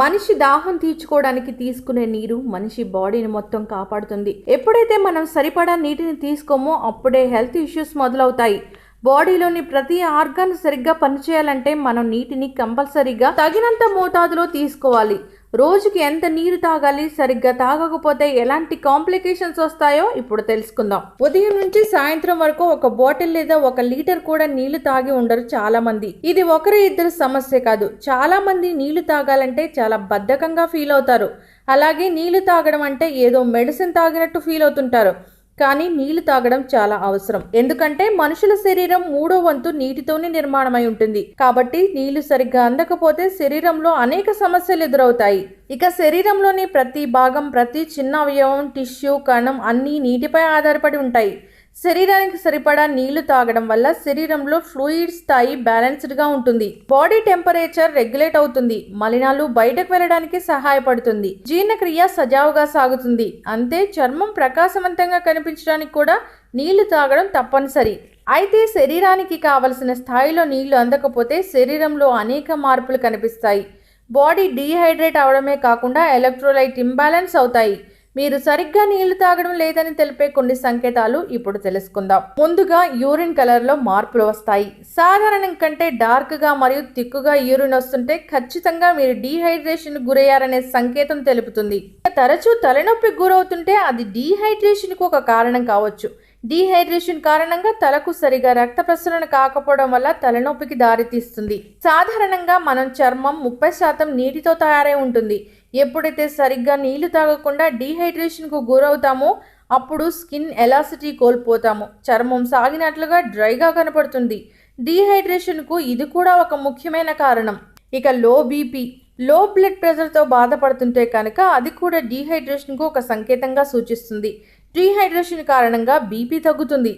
మనిషి దాహం తీర్చుకోవడానికి తీసుకునే నీరు మనిషి బాడీని మొత్తం కాపాడుతుంది. ఎప్పుడైతే మనం సరిపడా నీటిని తీసుకోమో అప్పుడే హెల్త్ ఇష్యూస్ మొదలవుతాయి. బాడీలోని ప్రతి ఆర్గాన్ సరిగ్గా పనిచేయాలంటే మనం నీటిని కంపల్సరీగా తగినంత మోతాదులో తీసుకోవాలి. రోజుకి ఎంత నీరు తాగాలి సరిగ్గా తాగకపోతే ఎలాంటి కాంప్లికేషన్స్ వస్తాయో ఇప్పుడు తెలుసుకుందాం. ఉదయం నుంచి సాయంత్రం వరకు ఒక బాటిల్ లేదా ఒక లీటర్ కూడా నీళ్ళు తాగి ఉండరు చాలా మంది ఇది ఒకరి ఇద్దరు సమస్య కాదు. చాలా మంది నీళ్ళు తాగాలంటే చాలా బద్ధకంగా ఫీల్ అవుతారు. అలాగే నీళ్ళు తాగడం అంటే ఏదో మెడిసిన్ తాగినట్టు ఫీల్ అవుతుంటారు. కానీ నీళ్ళు తాగడం చాలా అవసరం. ఎందుకంటే మనుషుల శరీరం మూడో వంతు నీటితోనే నిర్మాణమై ఉంటుంది. కాబట్టి నీళ్ళు సరిగ్గా అందకపోతే శరీరంలో అనేక సమస్యలు ఎదురవుతాయి. ఇక శరీరంలోని ప్రతి భాగం ప్రతి చిన్న అవయవం టిష్యూ కణం అన్నీ నీటిపై ఆధారపడి ఉంటాయి. శరీరానికి సరిపడా నీళ్ళు తాగడం వల్ల శరీరంలో ఫ్లూయిడ్ స్థాయి బ్యాలెన్స్డ్గా ఉంటుంది. బాడీ టెంపరేచర్ రెగ్యులేట్ అవుతుంది. మలినాలు బయటకు వెళ్ళడానికి సహాయపడుతుంది. జీర్ణక్రియ సజావుగా సాగుతుంది. అంతే చర్మం ప్రకాశవంతంగా కనిపించడానికి కూడా నీళ్ళు తాగడం తప్పనిసరి. అయితే శరీరానికి కావలసిన స్థాయిలో నీళ్ళు అందకపోతే శరీరంలో అనేక మార్పులు కనిపిస్తాయి. బాడీ డీహైడ్రేట్ అవడమే కాకుండా ఎలక్ట్రోలైట్ ఇంబ్యాలెన్స్ అవుతాయి. మీరు సరిగ్గా నీళ్ళు తాగడం లేదని తెలిపే కొన్ని సంకేతాలు ఇప్పుడు తెలుసుకుందాం. ముందుగా యూరిన్ కలర్లో మార్పులు వస్తాయి. సాధారణం కంటే డార్క్గా మరియు తిక్కుగా యూరిన్ వస్తుంటే ఖచ్చితంగా మీరు డీహైడ్రేషన్ గురయ్యారనే సంకేతం తెలుపుతుంది. తరచూ తలనొప్పి గురవుతుంటే అది డీహైడ్రేషన్కు ఒక కారణం కావచ్చు. డీహైడ్రేషన్ కారణంగా తలకు సరిగా రక్త ప్రసరణ కాకపోవడం వల్ల తలనొప్పికి దారితీస్తుంది. సాధారణంగా మనం చర్మం ముప్పై శాతం నీటితో తయారై ఉంటుంది. ఎప్పుడైతే సరిగ్గా నీళ్ళు తాగకుండా డీహైడ్రేషన్కు గురవుతామో అప్పుడు స్కిన్ ఎలాసిటీ కోల్పోతాము. చర్మం సాగినట్లుగా డ్రైగా కనపడుతుంది. డీహైడ్రేషన్కు ఇది కూడా ఒక ముఖ్యమైన కారణం. ఇక లో బీపీ లో బ్లడ్ ప్రెషర్తో బాధపడుతుంటే కనుక అది కూడా డీహైడ్రేషన్కు ఒక సంకేతంగా సూచిస్తుంది. డీహైడ్రేషన్ కారణంగా బీపీ తగ్గుతుంది.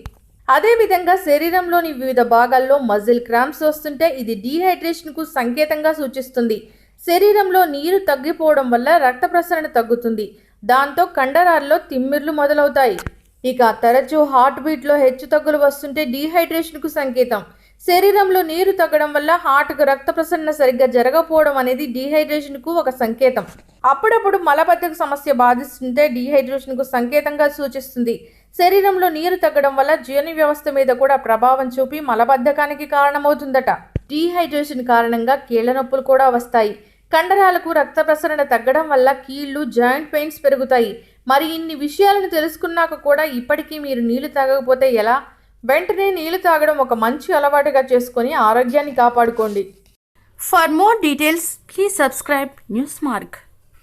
అదేవిధంగా శరీరంలోని వివిధ భాగాల్లో మజిల్ క్రాంప్స్ వస్తుంటే ఇది డీహైడ్రేషన్కు సంకేతంగా సూచిస్తుంది. శరీరంలో నీరు తగ్గిపోవడం వల్ల రక్త ప్రసరణ తగ్గుతుంది. దాంతో కండరాల్లో తిమ్మిర్లు మొదలవుతాయి. ఇక తరచూ హార్ట్ బీట్లో హెచ్చు తగ్గులు వస్తుంటే డీహైడ్రేషన్కు సంకేతం. శరీరంలో నీరు తగ్గడం వల్ల హార్ట్కు రక్త ప్రసరణ సరిగ్గా జరగకపోవడం అనేది డీహైడ్రేషన్కు ఒక సంకేతం. అప్పుడప్పుడు మలబద్ధక సమస్య బాధిస్తుంటే డీహైడ్రేషన్కు సంకేతంగా సూచిస్తుంది. శరీరంలో నీరు తగ్గడం వల్ల జీర్ణ వ్యవస్థ మీద కూడా ప్రభావం చూపి మలబద్ధకానికి కారణమవుతుందట. డీహైడ్రేషన్ కారణంగా కీళ్ళ నొప్పులు కూడా వస్తాయి. కండరాలకు రక్త ప్రసరణ తగ్గడం వల్ల కీళ్ళు జాయింట్ పెయిన్స్ పెరుగుతాయి. మరి ఇన్ని విషయాలను తెలుసుకున్నాక కూడా ఇప్పటికీ మీరు నీళ్ళు తాగకపోతే ఎలా? వెంటనే నీళ్ళు తాగడం ఒక మంచి అలవాటుగా చేసుకొని ఆరోగ్యాన్ని కాపాడుకోండి. For more details please subscribe news mark